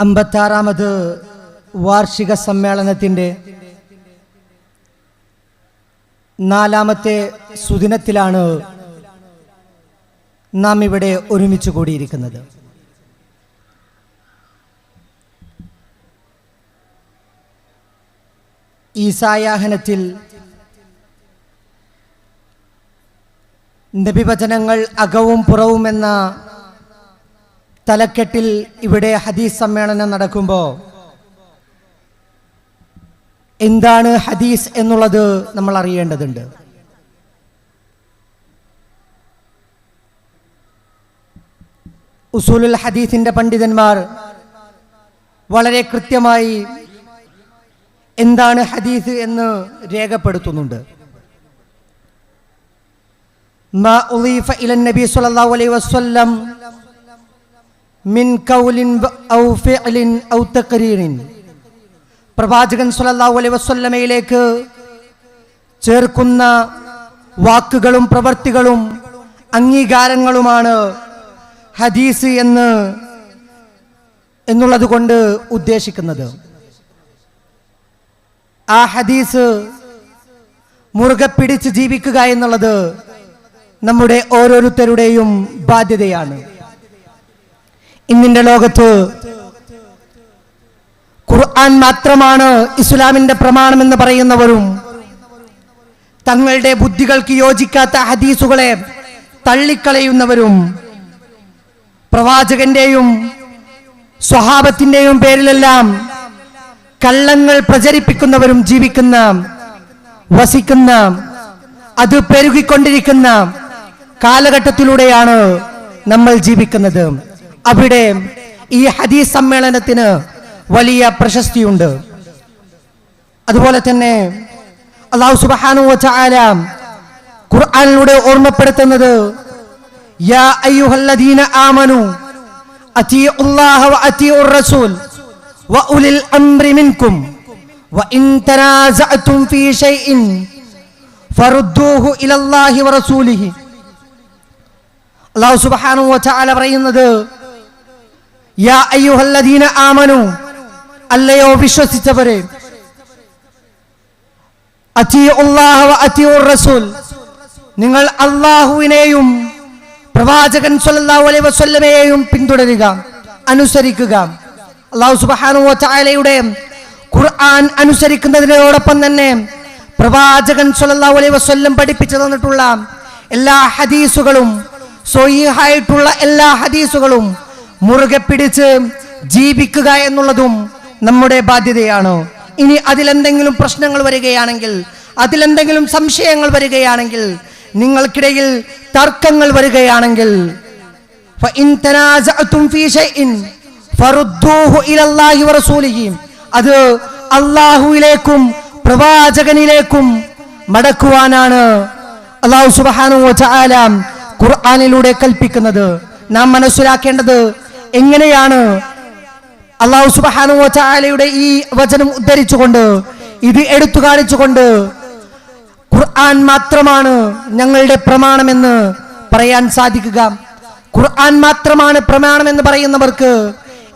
അമ്പത്താറാമത് വാർഷിക സമ്മേളനത്തിന്റെ നാലാമത്തെ സുദിനത്തിലാണ് നാം ഇവിടെ ഒരുമിച്ച് കൂടിയിരിക്കുന്നത്. ഈ സായാഹനത്തിൽ നബിവചനങ്ങൾ അകവും പുറവും എന്ന തലക്കെട്ടിൽ ഇവിടെ ഹദീസ് സമ്മേളനം നടക്കുമ്പോൾ എന്താണ് ഹദീസ് എന്നുള്ളത് നമ്മൾ അറിയേണ്ടതുണ്ട്. ഉസൂലുൽ ഹദീസിന്റെ പണ്ഡിതന്മാർ വളരെ കൃത്യമായി എന്താണ് ഹദീസ് എന്ന് രേഖപ്പെടുത്തുന്നുണ്ട്. മാ ഉലീഫ ഇലൻ നബി സുലല്ലാ അലൈ വസ്വല്ലം മിൻ കൗലിൻ ഔ ഫിഅലിൻ ഔ തക്രീറിൻ. പ്രവാചകൻ സല്ലല്ലാഹു അലൈഹി വസല്ലമയിലേക്ക് ചേർക്കുന്ന വാക്കുകളും പ്രവൃത്തികളും അംഗീകാരങ്ങളുമാണ് ഹദീസ് എന്ന് എന്നുള്ളത് കൊണ്ട് ഉദ്ദേശിക്കുന്നത്. ആ ഹദീസ് മുറുകെ പിടിച്ച് ജീവിക്കുക എന്നുള്ളത് നമ്മുടെ ഓരോരുത്തരുടെയും ബാധ്യതയാണ്. ഇന്നിന്റെ ലോകത്ത് ഖുർആൻ മാത്രമാണ് ഇസ്ലാമിന്റെ പ്രമാണമെന്ന് പറയുന്നവരും തങ്ങളുടെ ബുദ്ധികൾക്ക് യോജിക്കാത്ത ഹദീസുകളെ തള്ളിക്കളയുന്നവരും പ്രവാചകന്റെയും സ്വഹാബത്തിന്റെയും പേരിലെല്ലാം കള്ളങ്ങൾ പ്രചരിപ്പിക്കുന്നവരും ജീവിക്കുന്ന വസിക്കുന്ന അത് പെരുകിക്കൊണ്ടിരിക്കുന്ന കാലഘട്ടത്തിലൂടെയാണ് നമ്മൾ ജീവിക്കുന്നത്. അവിടെ ഈ ഹദീസ് സമ്മേളനത്തിന് വലിയ പ്രശസ്തിയുണ്ട്. അതുപോലെ തന്നെ അള്ളാഹു സുബാനു വതആല ഖുർആനിലൂടെ ഓർമ്മപ്പെടുത്തുന്നത് പറയുന്നത് യാ ആമനു. അല്ലയോ വിശ്വസിച്ചവരെ. റസൂൽ നിങ്ങൾ അള്ളാഹുവിനെയും പ്രവാചകൻ സല്ലല്ലാഹു അലൈഹി വസല്ലമയെയും പിന്തുടരുക അനുസരിക്കുക. അള്ളാഹു സുബ്ഹാനഹു ഖുർആൻ അനുസരിക്കുന്നതിനോടൊപ്പം തന്നെ പ്രവാചകൻ സല്ലല്ലാഹു അലൈഹി വസല്ലം പഠിപ്പിച്ചു തന്നിട്ടുള്ള എല്ലാ ഹദീസുകളും സ്വഹീഹായിട്ടുള്ള എല്ലാ ഹദീസുകളും മുറുകെ പിടിച്ച് ജീവിക്കുക എന്നുള്ളതും നമ്മുടെ ബാധ്യതയാണ്. ഇനി അതിലെന്തെങ്കിലും പ്രശ്നങ്ങൾ വരികയാണെങ്കിൽ അതിലെന്തെങ്കിലും സംശയങ്ങൾ വരികയാണെങ്കിൽ നിങ്ങൾക്കിടയിൽ തർക്കങ്ങൾ വരികയാണെങ്കിൽ അത് അള്ളാഹുവിലേക്കും പ്രവാചകനിലേക്കും മടക്കുവാനാണ് അള്ളാഹു സുബാനു ഖുർആാനിലൂടെ കൽപ്പിക്കുന്നത്. നാം മനസ്സിലാക്കേണ്ടത് എങ്ങനെയാണ്? അള്ളാഹു സുബാനു ചാലയുടെ ഈ വചനം ഉദ്ധരിച്ചുകൊണ്ട് ഇത് എടുത്തു കാണിച്ചുകൊണ്ട് ഖുർആൻ മാത്രമാണ് ഞങ്ങളുടെ പ്രമാണമെന്ന് പറയാൻ സാധിക്കുക. ഖുർആൻ മാത്രമാണ് പ്രമാണമെന്ന് പറയുന്നവർക്ക്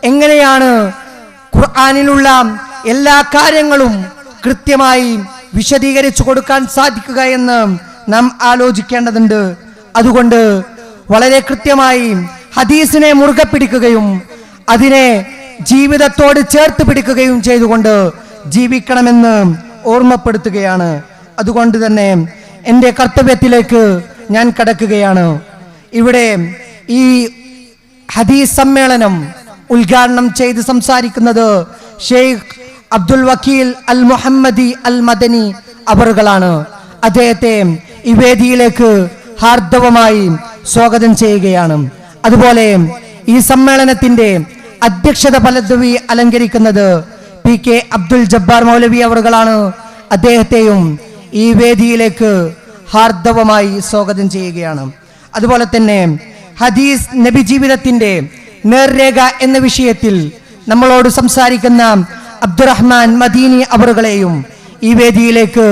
എങ്ങനെയാണ് ഖുർആാനിലുള്ള എല്ലാ കാര്യങ്ങളും കൃത്യമായി വിശദീകരിച്ചു കൊടുക്കാൻ സാധിക്കുക എന്ന് നാം ആലോചിക്കേണ്ടതുണ്ട്. അതുകൊണ്ട് വളരെ കൃത്യമായി ഹദീസിനെ മുറുകെ പിടിക്കുകയും അതിനെ ജീവിതത്തോട് ചേർത്ത് പിടിക്കുകയും ചെയ്തുകൊണ്ട് ജീവിക്കണമെന്ന് ഓർമ്മപ്പെടുത്തുകയാണ്. അതുകൊണ്ട് തന്നെ എന്റെ കർത്തവ്യത്തിലേക്ക് ഞാൻ കടക്കുകയാണ്. ഇവിടെ ഈ ഹദീസ് സമ്മേളനം ഉദ്ഘാടനം ചെയ്ത് സംസാരിക്കുന്നത് ഷെയ്ഖ് അബ്ദുൽ വക്കീൽ അൽ മുഹമ്മദി അൽ മദനി അവറുകളാണ്. അദ്ദേഹത്തെ ഈ വേദിയിലേക്ക് ഹാർദവമായി സ്വാഗതം ചെയ്യുകയാണ്. അതുപോലെ ഈ സമ്മേളനത്തിന്റെ അധ്യക്ഷത പലതുവി അലങ്കരിക്കുന്നത് പി കെ അബ്ദുൽ ജബ്ബാർ മൗലവി അവറുകളാണ് അദ്ദേഹത്തെയും ഈ വേദിയിലേക്ക് ഹാർദവമായി സ്വാഗതം ചെയ്യുകയാണ്. അതുപോലെ തന്നെ ഹദീസ് നബി ജീവിതത്തിന്റെ നേർരേഖ എന്ന വിഷയത്തിൽ നമ്മളോട് സംസാരിക്കുന്ന അബ്ദുറഹ്മാൻ മദീനി അവറുകളെയും ഈ വേദിയിലേക്ക്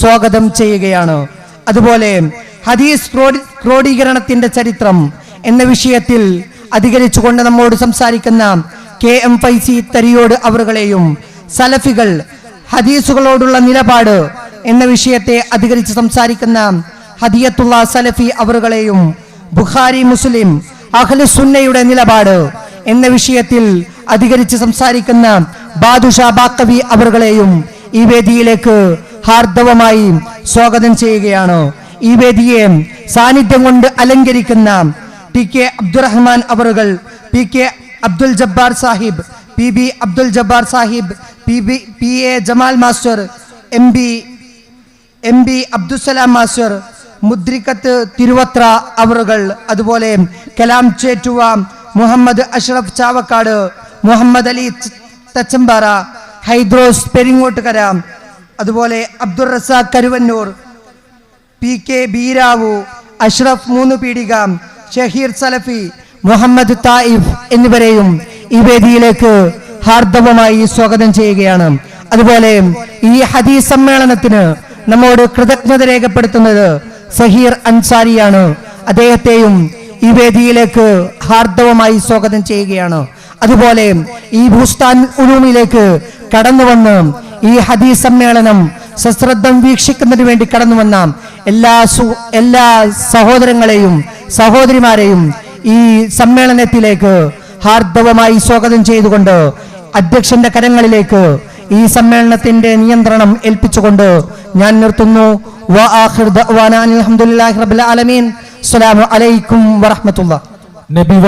സ്വാഗതം ചെയ്യുകയാണ്. അതുപോലെ ഹദീസ് ക്രോഡീകരണത്തിന്റെ ചരിത്രം എന്ന വിഷയത്തിൽ അധികരിച്ചുകൊണ്ട് നമ്മോട് സംസാരിക്കുന്ന കെ എം ഫൈസി തരിയോട് അവറുകളെയും സലഫികൾ ഹദീസുകളോടുള്ള നിലപാട് എന്ന വിഷയത്തെ അധികരിച്ച് സംസാരിക്കുന്ന ഹദിയത്തുള്ള സലഫി അവറുകളെയും ബുഖാരി മുസ്ലിം അഹ്ലു സുന്നയുടെ നിലപാട് എന്ന വിഷയത്തിൽ അധികരിച്ച് സംസാരിക്കുന്ന ബാദുഷ ബാക്കവി അവറുകളെയും ഈ വേദിയിലേക്ക് ഹാർദവമായി സ്വാഗതം ചെയ്യുകയാണ്. ഈ വേദിയെ സാന്നിധ്യം കൊണ്ട് അലങ്കരിക്കുന്ന ടി കെ അബ്ദുറഹ്മാൻ അവറുകൾ P K Abdul Jabbar Sahib P B Abdul Jabbar Sahib P B P A Jamal master M B M B Abdussalam master മുദ്രിക്കത്ത് Thiruvathra അവറുകൾ അതുപോലെ കലാം ചേറ്റുവ മുഹമ്മദ് അഷ്റഫ് ചാവക്കാട് മുഹമ്മദ് അലി തച്ചമ്പാറ ഹൈദ്രോസ് പെരിങ്ങോട്ടുകര അതുപോലെ അബ്ദുൾ റസാഖ് കരുവന്നൂർ പി കെ ബീരാവു അഷ്റഫ് മൂന്ന് പീടിക ഷഹീർ സലഫി മുഹമ്മദ് തായിഫ് എന്നിവരെയും ഈ വേദിയിലേക്ക് ഹാർദവമായി സ്വാഗതം ചെയ്യുകയാണ്. അതുപോലെ ഈ ഹദീസ് സമ്മേളനത്തിന് നമ്മോട് കൃതജ്ഞത രേഖപ്പെടുത്തുന്നത് സഹീർ അൻസാരിയാണ്. അദ്ദേഹത്തെയും ഈ വേദിയിലേക്ക് ഹാർദവമായി സ്വാഗതം ചെയ്യുകയാണ്. അതുപോലെ ഈ ഭൂസ്ഥാൻ ഉലൂമിലേക്ക് കടന്നു വന്ന് ഈ ഹദീസ് സമ്മേളനം സശ്രദ്ധം വീക്ഷിക്കുന്നതിന് വേണ്ടി കടന്നു വന്ന. എല്ലാ എല്ലാ സഹോദരങ്ങളെയും സഹോദരിമാരെയും ഈ സമ്മേളനത്തിലേക്ക് ഹാർദവമായി സ്വാഗതം ചെയ്തുകൊണ്ട് അധ്യക്ഷന്റെ കരങ്ങളിലേക്ക് ഈ സമ്മേളനത്തിന്റെ നിയന്ത്രണം ഏൽപ്പിച്ചുകൊണ്ട് ഞാൻ നിർത്തുന്നു. അലൈക്കും വറഹമത്തുള്ള നബി